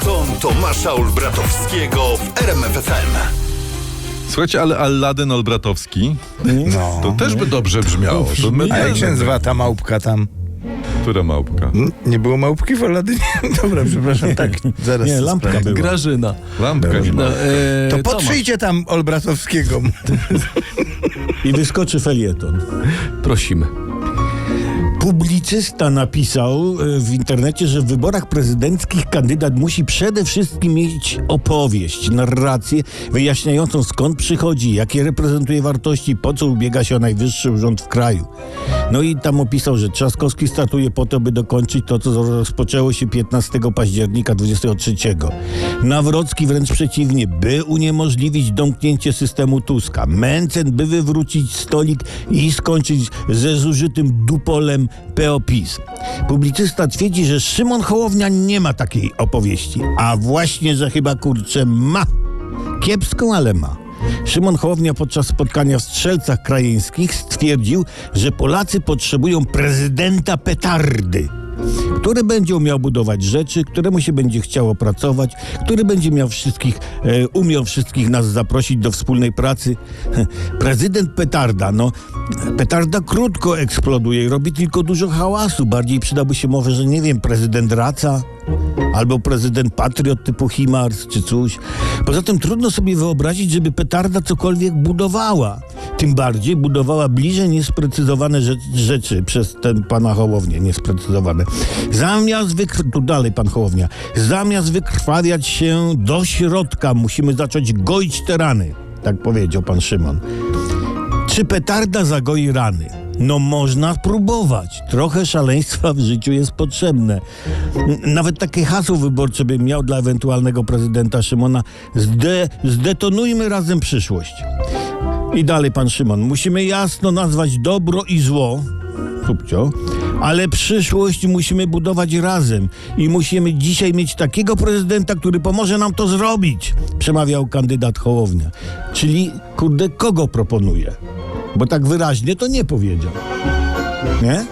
Felieton Tomasza Olbratowskiego w RMFFM. Słuchajcie, ale Aladdin Olbratowski, No. to też by dobrze brzmiało. To my A jak się nazywa ta małpka tam? Która małpka? N- Nie było małpki w Aladynie? Dobra, przepraszam, tak, zaraz. Nie, lampka sprawdzę. była. Grażyna. Lampka nie ma. No, e, To Tomasz. podszyjcie tam Olbratowskiego. I wyskoczy felieton. Prosimy. Publicysta napisał e, w internecie, że w wyborach prezydenckich kandydat musi przede wszystkim mieć opowieść, narrację wyjaśniającą skąd przychodzi, jakie reprezentuje wartości, po co ubiega się o najwyższy urząd w kraju. No i tam opisał, że Trzaskowski startuje po to, by dokończyć to, co rozpoczęło się 15 października 23. Nawrocki wręcz przeciwnie, by uniemożliwić domknięcie systemu Tuska. Mencen, by wywrócić stolik i skończyć ze zużytym dupolem PO-PiS. Publicysta twierdzi, że Szymon Hołownia nie ma takiej opowieści, a właśnie, że chyba kurczę ma. Kiepską, ale ma. Szymon Hołownia podczas spotkania w Strzelcach Krajeńskich stwierdził, że Polacy potrzebują prezydenta petardy, który będzie umiał budować rzeczy, któremu się będzie chciało pracować, który będzie miał wszystkich, e, umiał wszystkich nas zaprosić do wspólnej pracy. Prezydent petarda, no petarda krótko eksploduje i robi tylko dużo hałasu. Bardziej przydałby się może, że nie wiem, prezydent Raca, Albo prezydent patriot typu Himars czy coś. Poza tym trudno sobie wyobrazić, żeby petarda cokolwiek budowała. Tym bardziej budowała bliżej niesprecyzowane rzecz, rzeczy przez ten pana Hołownię, niesprecyzowane. Zamiast wykr... tu dalej pan Hołownia, zamiast wykrwawiać się do środka, musimy zacząć goić te rany. Tak powiedział pan Szymon. Czy petarda zagoi rany? No można próbować. Trochę szaleństwa w życiu jest potrzebne. Nawet takie hasło wyborcze bym miał dla ewentualnego prezydenta Szymona. Zde, zdetonujmy razem przyszłość. I dalej pan Szymon. Musimy jasno nazwać dobro i zło. Subcio. Ale przyszłość musimy budować razem i musimy dzisiaj mieć takiego prezydenta, który pomoże nam to zrobić, przemawiał kandydat Hołownia. Czyli, kurde, kogo proponuje? Bo tak wyraźnie to nie powiedział. Nie?